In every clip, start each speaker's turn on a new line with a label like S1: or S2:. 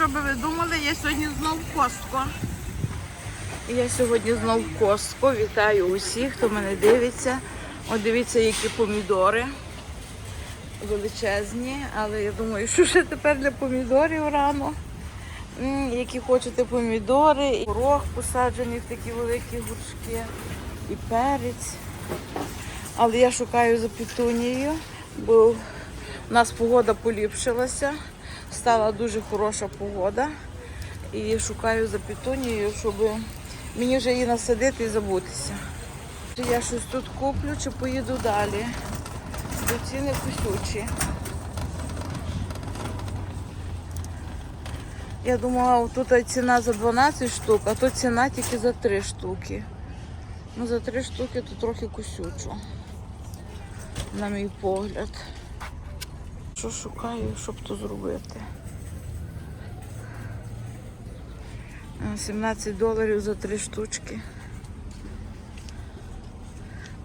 S1: що би ви думали, я сьогодні знов в Костко. Я сьогодні знов в Костко. Вітаю усіх, хто мене дивиться. От дивіться, які помідори. Величезні, але я думаю, що ще тепер для помідорів рано. Які хочете помідори, і горох посаджений в такі великі гуршки, і перець. Але я шукаю за петунією, бо у нас погода поліпшилася, стала дуже хороша погода. І шукаю за петунією, щоб мені вже її насадити і забутися. Я щось тут куплю, чи поїду далі. Бо ціни кусючі. Я думала, тут ціна за 12 штук, а тут ціна тільки за 3 штуки. Ну, за 3 штуки то трохи кусючо, на мій погляд. Що шукаю, щоб то зробити? 17 доларів за 3 штучки.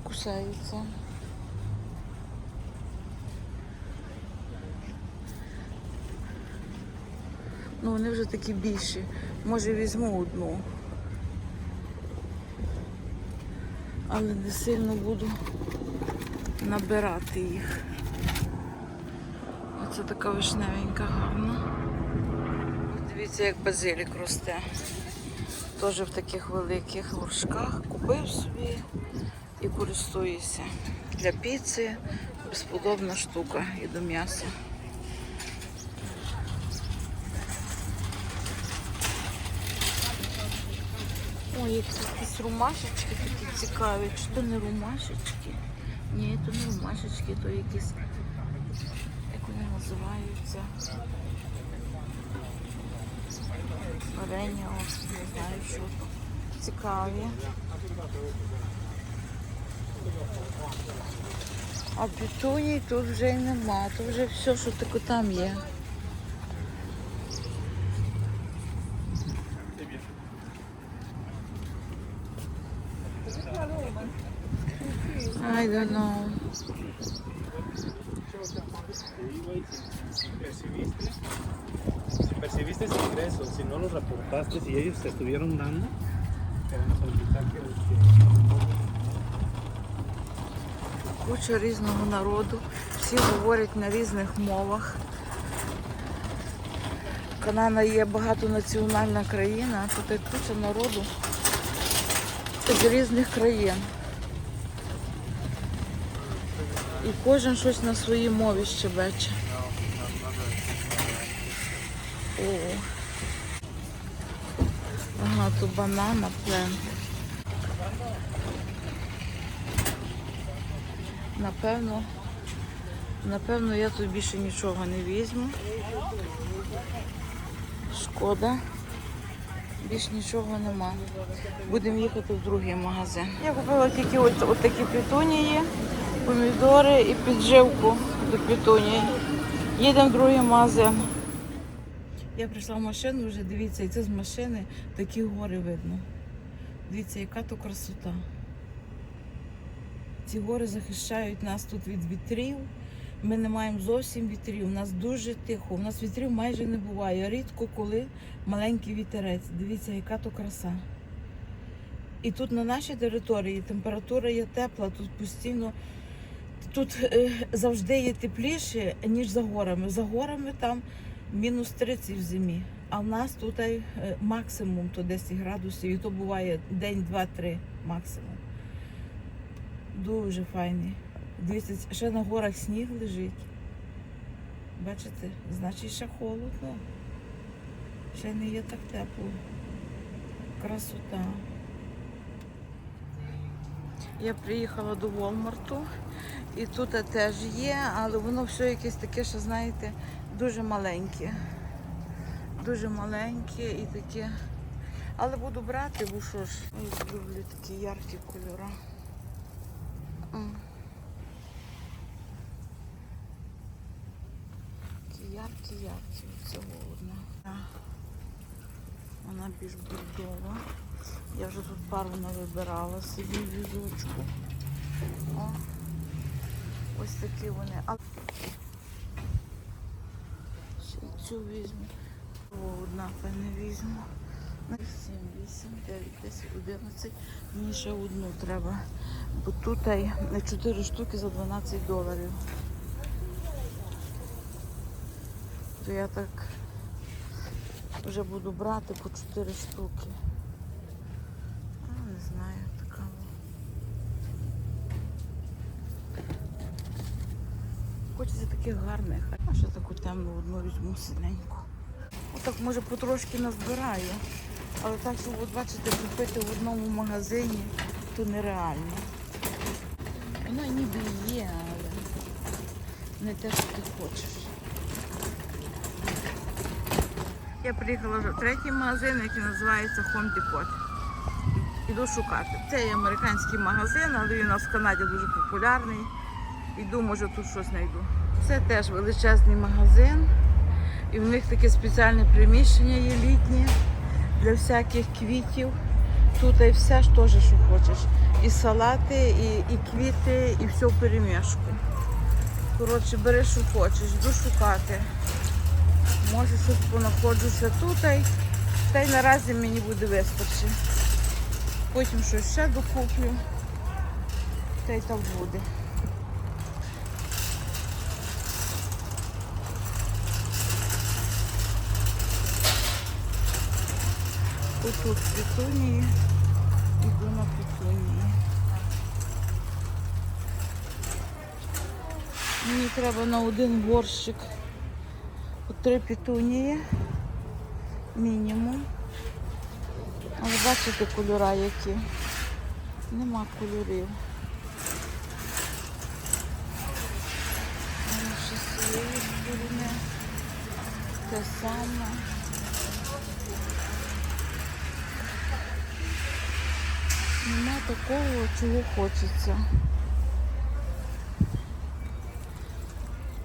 S1: Кусаються. Ну, вони вже такі більші. Може візьму одну. Але не сильно буду набирати їх. Оце така вишневенька гарна. Дивіться, як базилік росте. Теж в таких великих горшках. Купив собі і користуюся. Для піци безподобна штука і до м'яса. Ой, якісь румашечки такі цікаві. Чи то не румашечки? Ні, то не румашечки, то якісь, називаються? Варення, не знаю, що. Цікаві. А петуній тут вже й нема, то вже все, що таке там є. I don't know.
S2: percibiste, si percibiste ese ingreso, si no lo reportaste, si ellos te estuvieron dando, queremos solicitar que, que
S1: Куча різного народу, всі говорять на різних мовах. Канада є багатонаціональна країна, а тут є куча народу з різних країн. І кожен щось на своїй мові щебече. О. Ага, тут банана плен. Напевно, напевно, я тут більше нічого не візьму. Шкода. Більш нічого нема. Будемо їхати в другий магазин. Я купила тільки от, от такі петунії, помідори і підживку до петунії. Їдемо в другий магазин. Я прийшла в машину, вже дивіться, і це з машини такі гори видно. Дивіться, яка то красота. Ці гори захищають нас тут від вітрів. Ми не маємо зовсім вітрів. У нас дуже тихо. У нас вітрів майже не буває. Рідко коли маленький вітерець. Дивіться, яка то краса. І тут на нашій території температура є тепла, тут постійно. Тут е, завжди є тепліше, ніж за горами. За горами там мінус 30 в зимі. А в нас тут е, максимум то 10 градусів, і то буває день, два-три максимум. Дуже файний. Дивіться, ще на горах сніг лежить. Бачите, значить ще холодно. Ще не є так тепло. Красота. Я приїхала до Волмарту і тут теж є, але воно все якесь таке, що знаєте, дуже маленьке. Дуже маленьке і таке. Але буду брати, бо що ж, я люблю такі яркі кольори. Такі яркі, яркі, це одна. Вона більш бордова. Я вже тут пару навибирала собі візочку. О, ось такі вони. А ще цю візьму. О, одна певне візьму. 7, 8, 9, 10, 11. Мені ще одну треба. Бо тут 4 штуки за 12 доларів. То я так вже буду брати по 4 штуки. Не знаю, така. Хочеться таких гарних. А ще таку темну одну візьму синеньку. Отак може потрошки назбираю. Але так, щоб бачите, купити в одному магазині, то нереально. Воно ніби є, але не те, що ти хочеш. Я приїхала вже в третій магазин, який називається Home Depot. Іду шукати. Це є американський магазин, але він у нас в Канаді дуже популярний. Іду, може тут щось знайду. Це теж величезний магазин. І в них таке спеціальне приміщення є літнє для всяких квітів. Тут і все ж теж, що хочеш. І салати, і, і квіти, і все в перемішку. Коротше, бери, що хочеш, йду шукати. Може щось понаходжуся тут, та й, наразі мені буде вистачить. Потім щось ще докуплю, та й так буде. Отут петунії, іду на петунії. Мені треба на один горщик по три петунії мінімум. Але бачите кольора які. Нема кольорів. Те саме. Нема такого, чого хочеться.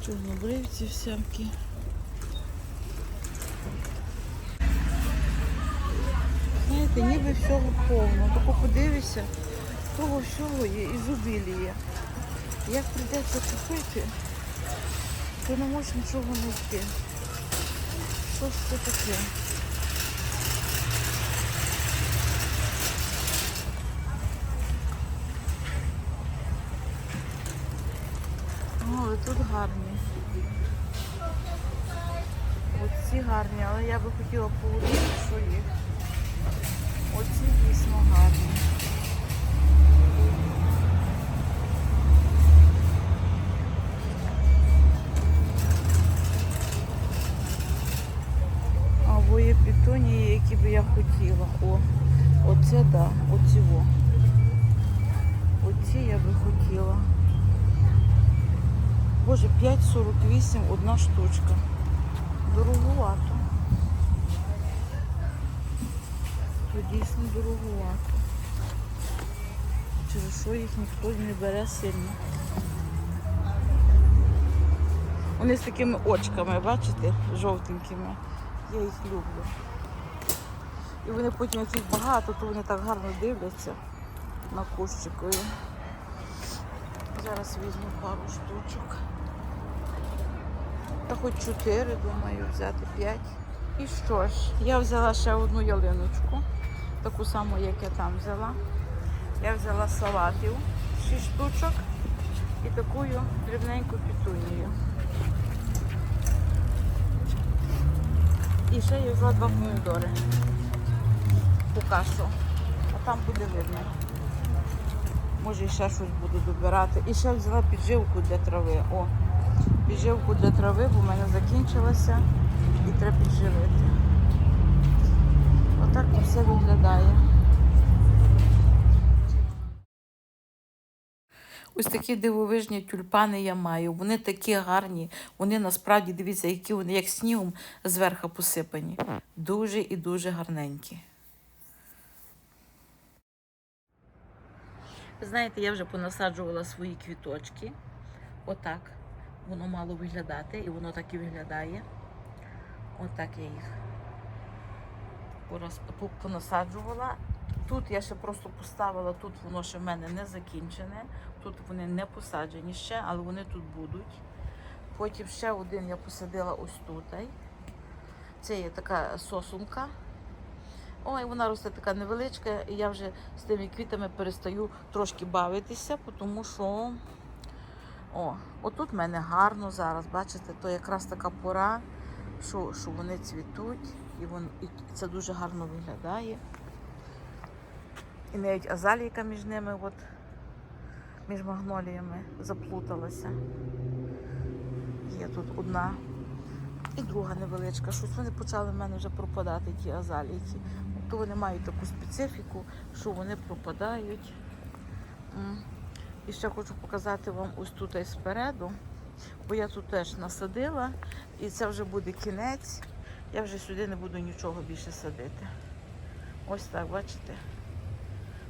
S1: Чорнобривці всякі. Знаєте, ніби всього повно. Тако подивишся, того всього є ізобіліє. Як прийдеться купити, то не можеш нічого знайти. Що ж це таке? О, тут гарні. Оці гарні, але я би хотіла половину, що їх. Оці дійсно гарні. А є пітонії, які би я хотіла. О, оце так, да, оці во. Оці я би хотіла. Боже, 5,48 одна штучка. Дороговато. То дійсно дороговато. Через що їх ніхто не бере сильно. Вони з такими очками, бачите, жовтенькими. Я їх люблю. І вони потім, як їх багато, то вони так гарно дивляться на кущикові. Зараз візьму пару штучок. Та хоч чотири, думаю, взяти п'ять. І що ж, я взяла ще одну ялиночку, таку саму, як я там взяла. Я взяла салатів, шість штучок і таку дрібненьку пітунію. І ще я взяла два помідори. Поки що. А там буде видно. Може ще щось буду добирати. І ще взяла підживку для трави. О, підживку для трави, бо в мене закінчилася і треба підживити. Отак то все виглядає. Ось такі дивовижні тюльпани я маю. Вони такі гарні. Вони насправді, дивіться, які вони, як снігом зверху посипані. Дуже і дуже гарненькі. Ви знаєте, я вже понасаджувала свої квіточки. Отак воно мало виглядати, і воно так і виглядає. Отак я їх по- понасаджувала. Тут я ще просто поставила, тут воно ще в мене не закінчене, тут вони не посаджені ще, але вони тут будуть. Потім ще один я посадила ось тут. Це є така сосунка. Ой, вона росте така невеличка, і я вже з тими квітами перестаю трошки бавитися, тому що о, отут в мене гарно зараз, бачите, то якраз така пора, що, що вони цвітуть, і, вон, і це дуже гарно виглядає. І навіть азалійка між ними, от, між магноліями заплуталася. Є тут одна і друга невеличка. Щось вони почали в мене вже пропадати, ті азалійки. То вони мають таку специфіку, що вони пропадають. І ще хочу показати вам ось тут і спереду, бо я тут теж насадила, і це вже буде кінець. Я вже сюди не буду нічого більше садити. Ось так, бачите?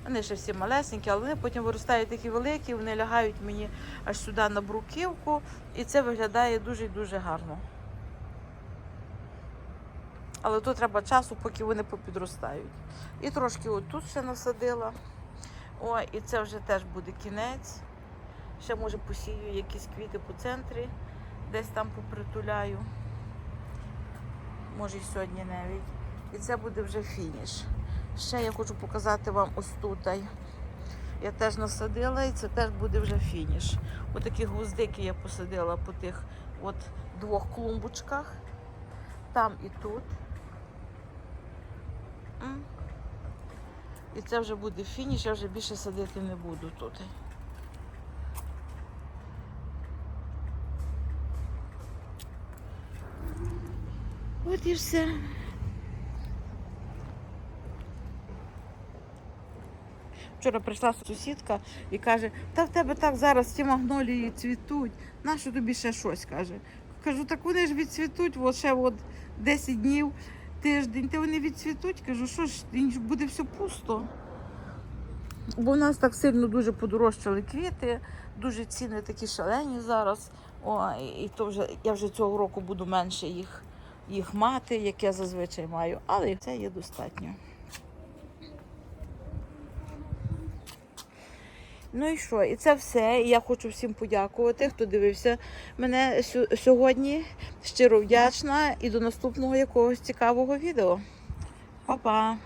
S1: Вони ще всі малесенькі, але вони потім виростають такі великі, вони лягають мені аж сюди на бруківку, і це виглядає дуже і дуже гарно. Але тут треба часу, поки вони попідростають. І трошки отут ще насадила. О, і це вже теж буде кінець. Ще може посію якісь квіти по центрі, десь там попритуляю. Може і сьогодні навіть. І це буде вже фініш. Ще я хочу показати вам ось тут. Я теж насадила і це теж буде вже фініш. Отакі гвоздики я посадила по тих от двох клумбочках. Там і тут. І це вже буде фініш, я вже більше садити не буду тут. От і все. Вчора прийшла сусідка і каже, та в тебе так зараз ці магнолії цвітуть, нащо тобі ще щось каже. Кажу, так вони ж відцвітуть, от ще от 10 днів, тиждень, та вони відцвітуть. Кажу, що ж, буде все пусто. Бо в нас так сильно дуже подорожчали квіти, дуже ціни такі шалені зараз. О, і, то вже я вже цього року буду менше їх, їх мати, як я зазвичай маю, але це є достатньо. Ну і що? І це все. І я хочу всім подякувати, хто дивився мене сьогодні. Щиро вдячна і до наступного якогось цікавого відео. Па-па!